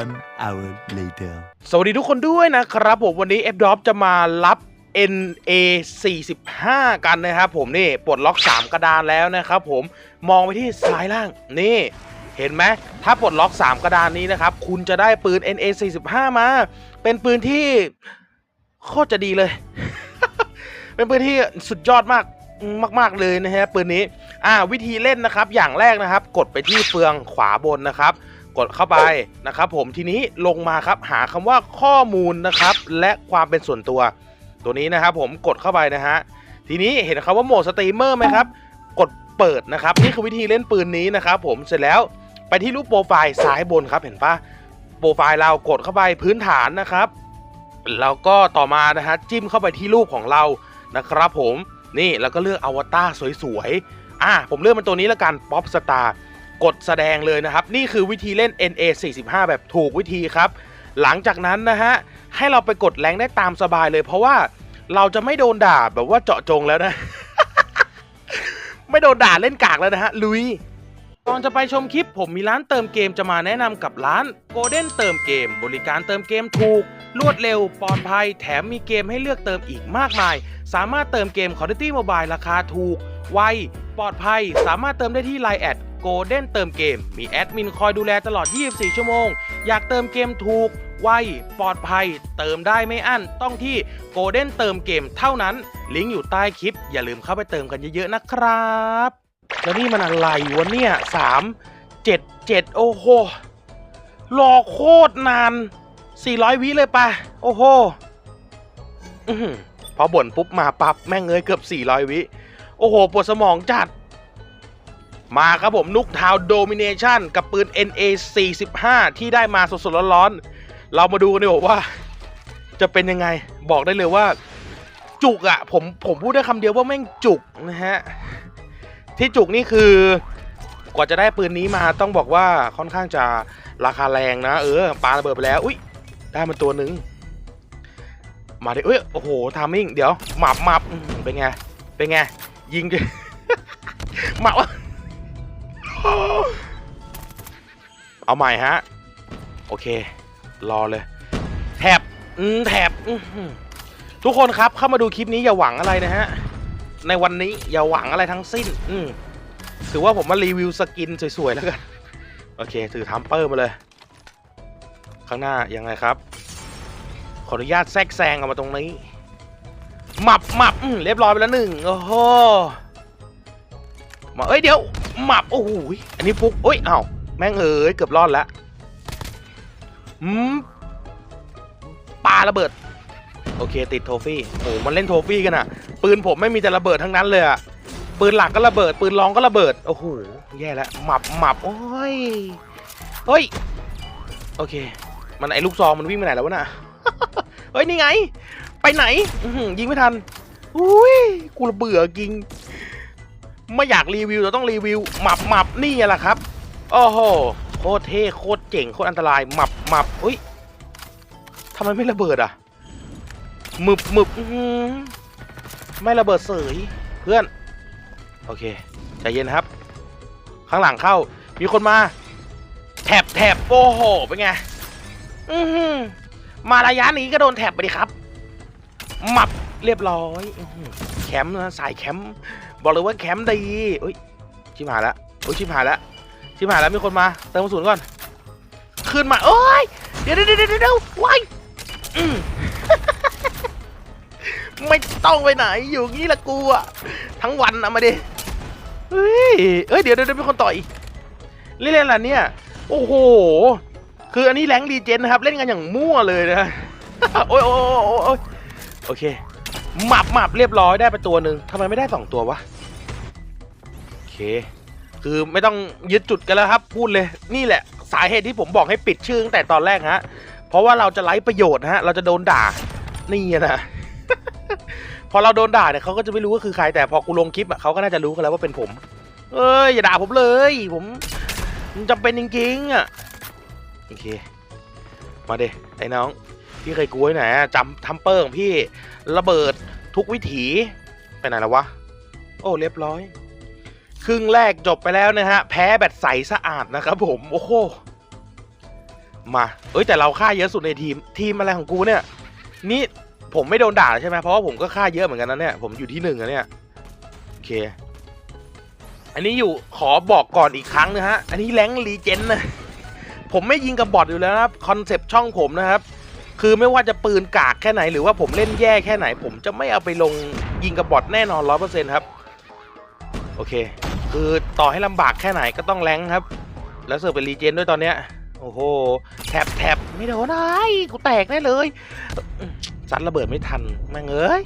One hour later. สวัสดีทุกคนด้วยนะครับผมวันนี้ f d r o p จะมารับ NA 45 กันนะครับผมนี่ปลดล็อก 3 กระดานแล้วนะครับผมมองไปที่ซ้ายล่างนี่เห็นไหมถ้าปลดล็อก 3 กระดานนี้นะครับ คุณจะได้ปืน NA 45 มา เป็นปืนที่โคตรจะดีเลย เป็นปืนที่สุดยอดมากมาก ๆ เลยนะฮะปืนนี้ อ่า วิธีเล่นนะครับ อย่างแรกนะครับ กดไปที่เฟืองขวาบนนะครับ กดเข้าไปนะครับผมทีนี้ลงมาครับหาคำว่าข้อมูลนะครับ และความเป็นส่วนตัว ตัวนี้นะครับผมกดเข้าไปนะฮะทีนี้เห็นคำว่าโหมดสตรีมเมอร์ไหมครับ กดเปิดนะครับ นี่คือวิธีเล่นปืนนี้นะครับผมเสร็จแล้วไปที่รูปโปรไฟล์ซ้ายบนครับเห็นปะโปรไฟล์เรากดเข้าไปพื้นฐานนะครับแล้วก็ต่อมานะฮะจิ้มเข้าไปที่รูปของเรานะครับผมนี่แล้วก็เลือกอวตารสวยๆอะผมเลือกมันตัวนี้แล้วกันป๊อปสตาร์ กดแสดงเลยนะครับ นี่คือวิธีเล่น NA 45 แบบถูกวิธีครับ หลังจากนั้นนะฮะ ให้เราไปกดแรงได้ตามสบายเลย เพราะว่าเราจะไม่โดนด่าแบบว่าเจาะจงแล้วนะ ไม่โดนด่าเล่นกากแล้วนะฮะ ลุยก่อนจะไปชมคลิปผมมีร้านเติมเกมจะมาแนะนำกับร้าน Golden เติมเกม บริการเติมเกมถูก รวดเร็วปลอดภัย แถมมีเกมให้เลือกเติมอีกมากมาย สามารถเติมเกม Call of Duty Mobile ราคาถูก ไว ปลอดภัย สามารถเติมได้ที่ Line แอด Golden เติมเกม มีแอดมินคอยดูแลตลอด 24 ชั่วโมง อยากเติมเกมถูก ไว ปลอดภัย เติมได้ไม่อั้น ต้องที่ Golden เติมเกมเท่านั้น ลิงก์อยู่ใต้คลิป อย่าลืมเข้าไปเติมกันเยอะๆนะครับ แล้วนี่มันอะไรวะเนี่ยสามเจ็ดเจ็ดโอ้โห รอโคตรนาน 400 วิเลยปะโอ้โหอพอบ่นปุ๊บมาปับ๊บแม่งเงยเกือบ 400 วิ โอ้โห ปวดสมองจัด มาครับผมนุกทาวโดมิเนชันกับปืน NA 45 ที่ได้มาสดๆร้อนๆ เรามาดูกันดีกว่าว่า จะเป็นยังไงบอกได้เลยว่า จุกอะ่ะผมผมพูดได้คำเดียวว่าแม่งจุกนะฮะ ที่จุกนี่คือกว่าจะได้ปืนนี้มาต้องบอกว่าค่อนข้างจะราคาแรงนะ เออปาระเบิดไปแล้วอุ้ยได้มาตัวหนึ่งมาดิเอ้ยโอ้โหทามิ่งเดี๋ยวหมับหมับเป็นไงเป็นไงยิงดิหมับ เอาใหม่ฮะ โอเค รอเลย แถบอืมแถบอืทุกคนครับเข้ามาดูคลิปนี้อย่าหวังอะไรนะฮะ ในวันนี้อย่าหวังอะไรทั้งสิ้น อืมถือว่าผมมารีวิวสกินสวยๆแล้วกัน โอเค ถือทัมเปอร์มาเลย ข้างหน้ายังไงครับ ขออนุญาตแทรกแซงออกมาตรงนี้หมับหมับเรียบร้อยไปแล้วหนึ่งโอ้โหมาเอ้ยเดี๋ยวหมับโอ้โหอันนี้ฟุกเอ้ยเอ้า แม่งเอ้ยเกือบรอดแล้วอืมปาระเบิด โอเคติดโทฟี่โอ้โหมันเล่นโทฟี่กันอะปืนผมไม่มีแต่ระเบิดทั้งนั้นเลยอะปืนหลักก็ระเบิด ปืนรองก็ระเบิด โอ้โหแย่แล้วหมับหมับโอ้ยเฮ้ยโอเค มันไอ้ลูกซองมันวิ่งไปไหนแล้ววะน่ะเฮ้ยนี่ไง ไปไหนยิงไม่ทันอุ้ยกูเบื่อจริงไม่อยากรีวิวแต่ต้องรีวิวหมับหมับนี่แหละครับ โอ้โห โคตรเท่ โคตรเจ๋ง โคตรอันตราย หมับหมับอุ้ยทำไมไม่ระเบิดอะหมึบหมึบไม่ระเบิดเสยเพื่อน โอเค ใจเย็นครับ ข้างหลังเข้า มีคนมา แถบแถบโอ้โห เป็นไง อือหือมาระยะนี้ก็โดนแถบไปดิครับ หมับเรียบร้อย แคมป์นะ สายแคมป์ บอกเลยว่าแคมป์ดีอุ้ย ชิบหายล้วอุ้ย ชิบหายล้ว ชิบหายแล้วมีคนมาเติมกระสุนก่อน ขึ้นมาโอ้ยเดี๋ยวเดี๋ยวเดี๋ยวเดี๋ยวว้ายไม่ต้องไปไหนอยู่งี้ละกูอะทั้งวันอะมาดิเฮ้ยเอ้ยเดี๋ยวเดี๋ยวมีคนต่อยเล่นอะไรเนี่ย โอ้โห คืออันนี้แรงดีเจนนะครับ เล่นกันอย่างมั่วเลยนะโอ้ยโอ้ยโอ้ยโอ้ยโอ้ยโอเคหมับหมับเรียบร้อยได้ไปตัวหนึ่งทำไมไม่ได้สองตัววะโอเค คือไม่ต้องยึดจุดกันแล้วครับ พูดเลยนี่แหละ สาเหตุที่ผมบอกให้ปิดชื่อตั้งแต่ตอนแรกฮะเพราะว่าเราจะไร้ประโยชน์นะฮะเราจะโดนด่านี่นะพอเราโดนด่าเนี่ยเขาก็จะไม่รู้ว่าคือใครแต่พอกูลงคลิปอะเขาก็น่าจะรู้กันแล้วว่าเป็นผม เอ้ยอย่าด่าผมเลย ผมจำเป็นจริงๆอะโอเค มาเดไอ้น้องพี่เคยกลัวไหนจำทัมเปอร์ของพี่ระเบิดทุกวิถีไปไหนแล้ววะ โอ้เรียบร้อย ครึ่งแรกจบไปแล้วนะฮะ แพ้แบบใสสะอาดนะครับผม โอ้โห มา เอ้ยแต่เราฆ่าเยอะสุดในทีม ทีมอะไรของกูเนี่ย นี่ผมไม่โดนด่าใช่ไหมเพราะว่าผมก็ฆ่าเยอะเหมือนกันนะเนี่ย ผมอยู่ที่หนึ่งอะเนี่ย โอเค อันนี้อยู่ขอบอกก่อนอีกครั้งนะฮะ อันนี้แรงรีเจนนะ ผมไม่ยิงกับบอทอยู่แล้วนะครับ คอนเซปต์ช่องผมนะครับ คือไม่ว่าจะปืนกากแค่ไหน หรือว่าผมเล่นแย่แค่ไหน ผมจะไม่เอาไปลงยิงกับบอทแน่นอนร้อยเปอร์เซ็นต์ครับ โอเค คือต่อให้ลำบากแค่ไหนก็ต้องแรงครับ แล้วเสิร์ฟเป็นรีเจนด้วยตอนเนี้ย โอ้โห แทบแทบไม่โดนไอ้กูแตกแน่เลยซัดระเบิดไม่ทันแม่งเอ้ย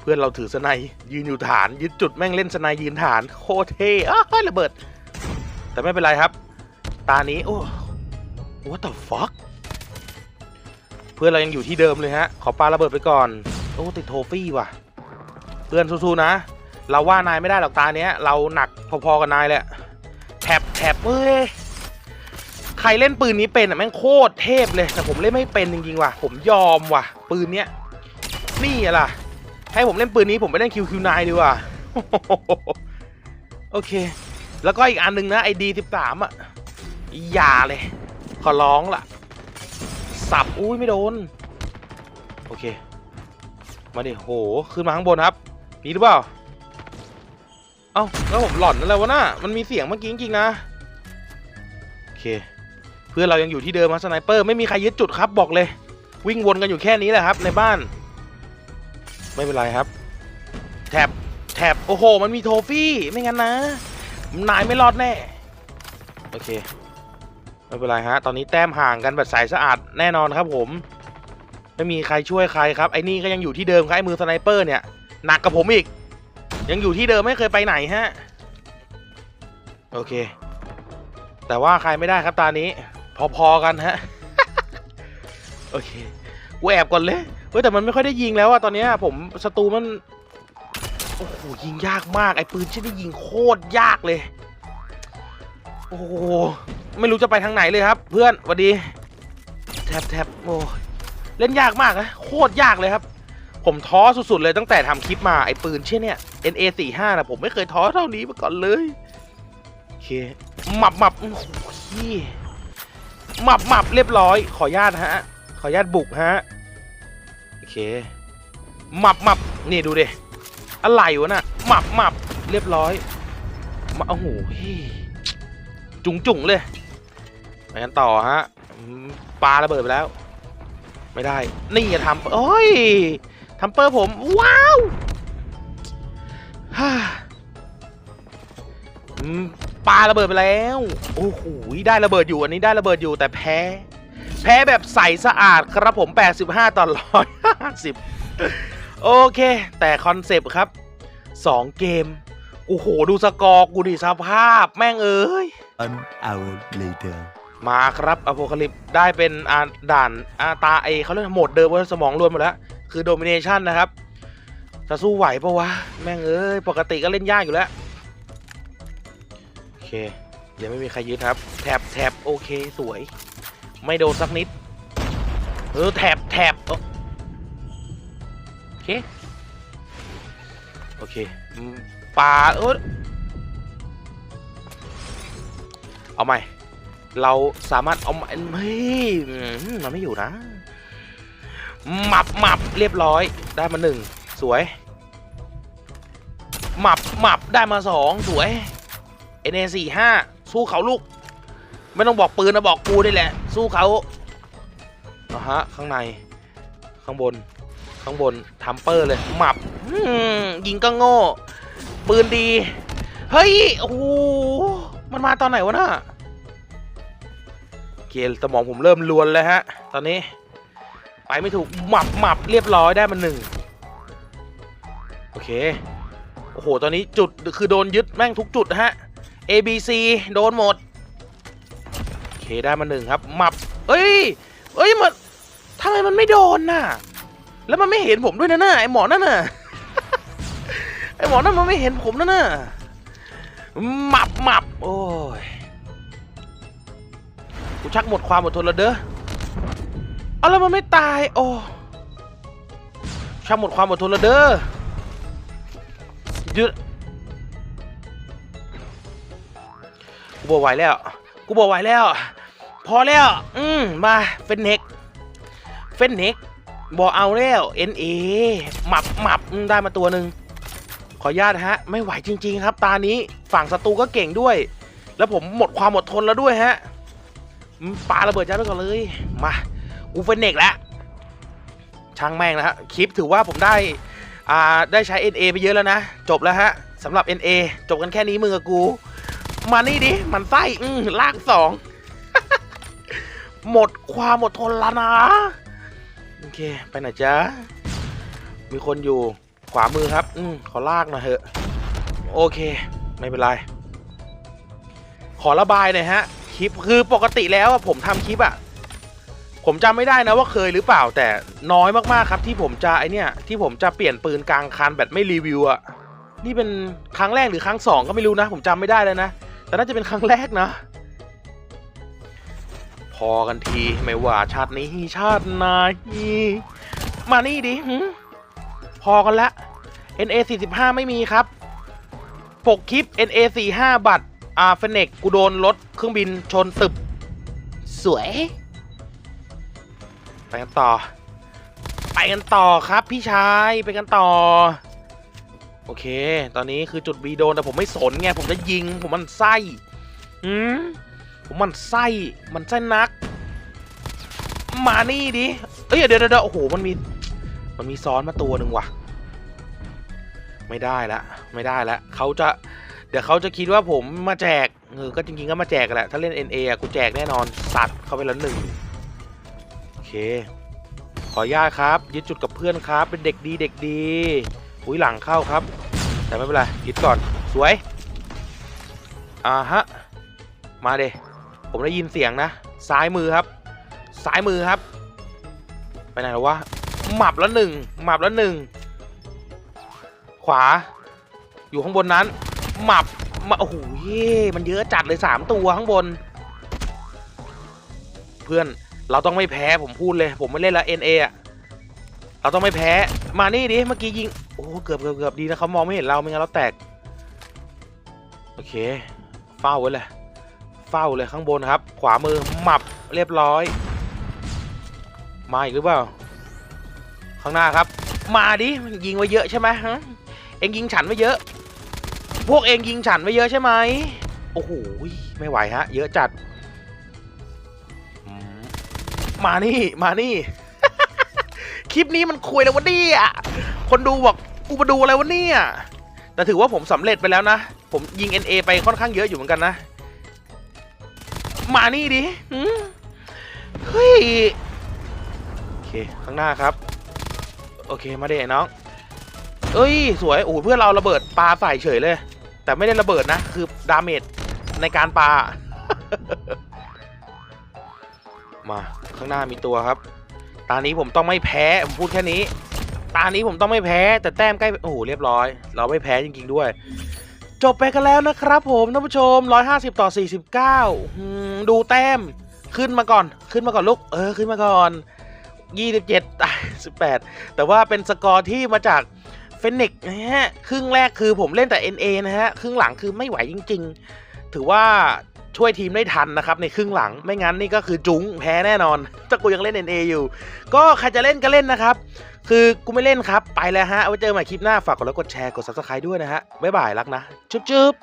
เพื่อนเราถือสไนยืนอยู่ฐานยึดจุดแม่งเล่นสไนยืนฐานโคเท่อ้าระเบิด แต่ไม่เป็นไรครับ ตานี้โอ้ what the fuck เพื่อนเรายังอยู่ที่เดิมเลยฮะ ขอปาระเบิดไปก่อน โอ้ติดโทฟี่ว่ะ เพื่อนสู้ๆนะ เราว่านายไม่ได้หรอกตาเนี้ย เราหนักพอๆกับนายแหละแท็บแท็บเว้ยใครเล่นปืนนี้เป็นอะแม่งโคตรเทพเลยแต่ผมเล่นไม่เป็นจริงๆว่ะ ผมยอมว่ะ ปืนเนี้ยนี่อะล่ะ ให้ผมเล่นปืนนี้ผมไปเล่น QQ9 ดีกว่าโอเค แล้วก็อีกอันหนึ่งนะไอดีสิบสามอะอย่าเลย ขอร้องล่ะ สับอุ้ยไม่โดน โอเค มาดิโห ขึ้นมาข้างบนครับมีหรือเปล่า อ้าแล้วผมหลอนอะไรวะน่ะมันมีเสียงเมื่อกี้จริงๆนะโอเค เพื่อนเรายังอยู่ที่เดิมครับสไนเปอร์ไม่มีใครยึดจุดครับบอกเลย วิ่งวนกันอยู่แค่นี้แหละครับ ในบ้าน ไม่เป็นไรครับแท็บแท็บโอ้โห มันมีโทฟี่ไม่งั้นนะนายไม่รอดแน่โอเคไม่เป็นไรฮะ ตอนนี้แต้มห่างกันแบบสายสะอาดแน่นอนครับผม ไม่มีใครช่วยใครครับ ไอ้นี่ก็ยังอยู่ที่เดิมครับไอ้มือสไนเปอร์เนี่ย หนักกับผมอีก ยังอยู่ที่เดิมไม่เคยไปไหนฮะ โอเค แต่ว่าใครไม่ได้ครับตานี้ พอๆกันฮะ โอเค กูแอบก่อนเลย เฮ้ยแต่มันไม่ค่อยได้ยิงแล้วอะตอนนี้ผมศัตรูมัน โอ้โหยิงยากมาก ไอ้ปืนชิ้นนี้ยิงโคตรยากเลย โอ้โห ไม่รู้จะไปทางไหนเลยครับ เพื่อนสวัสดี แทบแทบโอ้เล่นยากมากนะโคตรยากเลยครับ ผมท้อสุดๆเลยตั้งแต่ทำคลิปมาไอ้ปืนเช่นเนี่ย NA45 นะผมไม่เคยท้อเท่านี้มาก่อนเลยโอเคหมับหมับโอ้โหหมับหมับเรียบร้อย ขออนุญาตฮะ ขออนุญาตบุกฮะโอเคหมับหมับนี่ดูดิอะไรวะน่ะหมับหมับเรียบร้อยมาโอ้โหจุ๋งจุ๋งเลยไปกันต่อฮะอืมปาระเบิดไปแล้ว ไม่ได้ นี่อย่าทำโอ้ย ทำเปอร์ผม ว้าวฮ่าอืมปาระเบิดไปแล้ว โอ้โหได้ระเบิดอยู่อันนี้ได้ระเบิดอยู่แต่แพ้ แพ้แบบใสสะอาดครับผม 85 ต่อ150 โอเค แต่คอนเซปต์ครับ 2 เกม โอ้โห ดูสกอร์กูดิสภาพแม่งเอ้ย One hour later. มาครับอโพคาลิปได้เป็นอ่าด่านอาตาเอเขาเรียกว่าโหมดเดิมว่าสมองรวมหมดแล้ว คือโดมิเนชันนะครับ จะสู้ไหวปะวะ แม่งเอ้ย ปกติก็เล่นยากอยู่แล้ว โอเคยังไม่มีใครยึดครับ แถบแถบโอเคสวย ไม่โดนสักนิด เออแถบแถบเอ้าโอเค โอเคปลาเออเอาใหม่ เราสามารถเอามาเฮ้ยมันไม่อยู่นะ หมับหมับเรียบร้อย ได้มาหนึ่งสวย หมับหมับได้มาสองสวย n a สี่ห้าสู้เขาลูก ไม่ต้องบอกปืนนะบอกกูนี่แหละ สู้เขาเอาฮะ ข้างใน ข้างบน ข้างบนทัมเปอร์เลย หมับยิงก็โง่ ปืนดี เฮ้ย โอ้โหมันมาตอนไหนวะน่ะโอเคสมองผมเริ่มลวนแล้วฮะ ตอนนี้ ไปไม่ถูกหมับหมับเรียบร้อยได้มาหนึ่งโอเค โอ้โห ตอนนี้จุดคือโดนยึดแม่งทุกจุดนะฮะ A B C โดนหมด โอเคได้มาหนึ่งครับหมับเอ้ยเอ้ยมันทำไมมันไม่โดนน่ะ แล้วมันไม่เห็นผมด้วยนะน่ะไอหมอนั่นน่ะไอหมอนั่นมันไม่เห็นผมนะน่ะหมับหมับโอ้ยกูชักหมดความอดทนแล้วเด้อ เอาแล้วมันไม่ตาย โอ้ชักหมดความอดทนแล้วเด้อหยุดกูบอกไหวแล้ว กูบอกไหวแล้ว พอแล้ว อืมมาเฟนเน็กเฟนเน็กบอกเอาแล้ว NA หมับหมับได้มาตัวหนึ่งขออนุญาตฮะ ไม่ไหวจริง ๆ ครับ ตานี้ฝั่งศัตรูก็เก่งด้วย แล้วผมหมดความอดทนแล้วด้วยฮะปาระเบิดยัดไปก่อนเลย มา อูเฟนเนกแล้วช่างแม่งนะฮะคลิปถือว่าผมได้อ่าได้ใช้ NA ไปเยอะแล้วนะ จบแล้วฮะสำหรับ NA จบกันแค่นี้มึงกับกู มานี่ดิ มันไส้อืมลากสองหมดความอดทนแล้วนะ โอเค ไปไหนจ๊ะ มีคนอยู่ขวามือครับ อืมขอลากหน่อยเถอะ โอเค ไม่เป็นไร ขอระบายหน่อยฮะ คลิปคือปกติแล้วผมทำคลิปอะ ผมจำไม่ได้นะว่าเคยหรือเปล่าแต่น้อยมากๆครับที่ผมจะไอเนี่ยที่ผมจะเปลี่ยนปืนกลางคันแบบไม่รีวิวอะนี่เป็นครั้งแรกหรือครั้งสองก็ไม่รู้นะ ผมจำไม่ได้แล้วนะ แต่น่าจะเป็นครั้งแรกนะ พอกันทีไม่ว่าชาตินี้ชาติไหนมานี่ดิพอกันละ NA 45ไม่มีครับ ปกคลิป NA 45บัตรอาเฟเนกกูโดนรถเครื่องบินชนตึบ สวย ไปกันต่อ ไปกันต่อครับพี่ชายไปกันต่อ โอเค ตอนนี้คือจุด B โดนแต่ผมไม่สนไงผมจะยิงผมมันไส้อืมผมมันไส้มันไส้นัก มานี่ดิเอ้ยเดี๋ยวเดี๋ยวเดี๋ยวโอ้โหมันมีมันมีซ้อนมาตัวหนึ่งว่ะ ไม่ได้ละไม่ได้ละเขาจะเดี๋ยวเขาจะคิดว่าผมมาแจกเออก็จริงๆก็มาแจกแหละถ้าเล่น NA อะกูแจกแน่นอนสัตว์เข้าไปแล้วหนึ่งโอ เค ขออนุญาตครับ ยึดจุดกับเพื่อนครับ เป็นเด็กดีเด็กดีอุ้ยหลังเข้าครับ แต่ไม่เป็นไรยึดก่อนสวยอ่าฮะมาเดผมได้ยินเสียงนะ ซ้ายมือครับ ซ้ายมือครับ ไปไหนแล้ววะหมับแล้วหนึ่งหมับแล้วหนึ่งขวา อยู่ข้างบนนั้น หมับมาโอ้โหมันเยอะจัดเลยสามตัวข้างบน เพื่อน เราต้องไม่แพ้ผมพูดเลย ผมไม่เล่นละ NA อะเราต้องไม่แพ้มานี่ดิเมื่อกี้ยิงโอ้เกือบเกือบเกือบดีนะเขามองไม่เห็นเราไม่งั้นเราแตกโอเคเฝ้าไว้เลยเฝ้าเลยข้างบนครับ ขวามือหมับเรียบร้อย มาอีกหรือเปล่า ข้างหน้าครับ มาดิยิงไว้เยอะใช่ไหมฮะเองยิงฉันไว้เยอะ พวกเองยิงฉันไว้เยอะใช่ไหมโอ้โหไม่ไหวฮะ เยอะจัด มานี่มานี่ คลิปนี้มันคุยแล้ววะเนี่ยคนดูบอกกูมาดูอะไรวะเนี่ยแต่ถือว่าผมสำเร็จไปแล้วนะ ผมยิง NA ไปค่อนข้างเยอะอยู่เหมือนกันนะ มานี่ดิเฮ้ยโอเคข้างหน้าครับ โอเคมาเด้น้อง เอ้ย สวยโอ้เพื่อนเราระเบิดปลาใส่เฉยเลย แต่ไม่ได้ระเบิดนะ คือดาเมจในการปลา มาข้างหน้ามีตัวครับ ตานี้ผมต้องไม่แพ้ ผมพูดแค่นี้ ตานี้ผมต้องไม่แพ้ แต่แต้มใกล้ โอ้โห เรียบร้อย เราไม่แพ้จริงๆด้วย จบไปกันแล้วนะครับผมท่านผู้ชม 150 ต่อ 49อดูแต้ม ขึ้นมาก่อน ขึ้นมาก่อนลูก เออ ขึ้นมาก่อน 27ตาย18 แต่ว่าเป็นสกอร์ที่มาจากเฟนิกซ์นะฮะ ครึ่งแรกคือผมเล่นแต่ NA นะฮะ ครึ่งหลังคือไม่ไหวจริง ๆ ถือว่า ช่วยทีมได้ทันนะครับในครึ่งหลังไม่งั้นนี่ก็คือจุ้งแพ้แน่นอนถ้ากูยังเล่น NA อยู่ ก็ใครจะเล่นก็เล่นนะครับ คือกูไม่เล่นครับ ไปแล้วฮะเอาไว้เจอใหม่คลิปหน้าฝากกดไลค์กดแชร์กด subscribe ด้วยนะฮะบ๊ายบายรักนะ จุ๊บ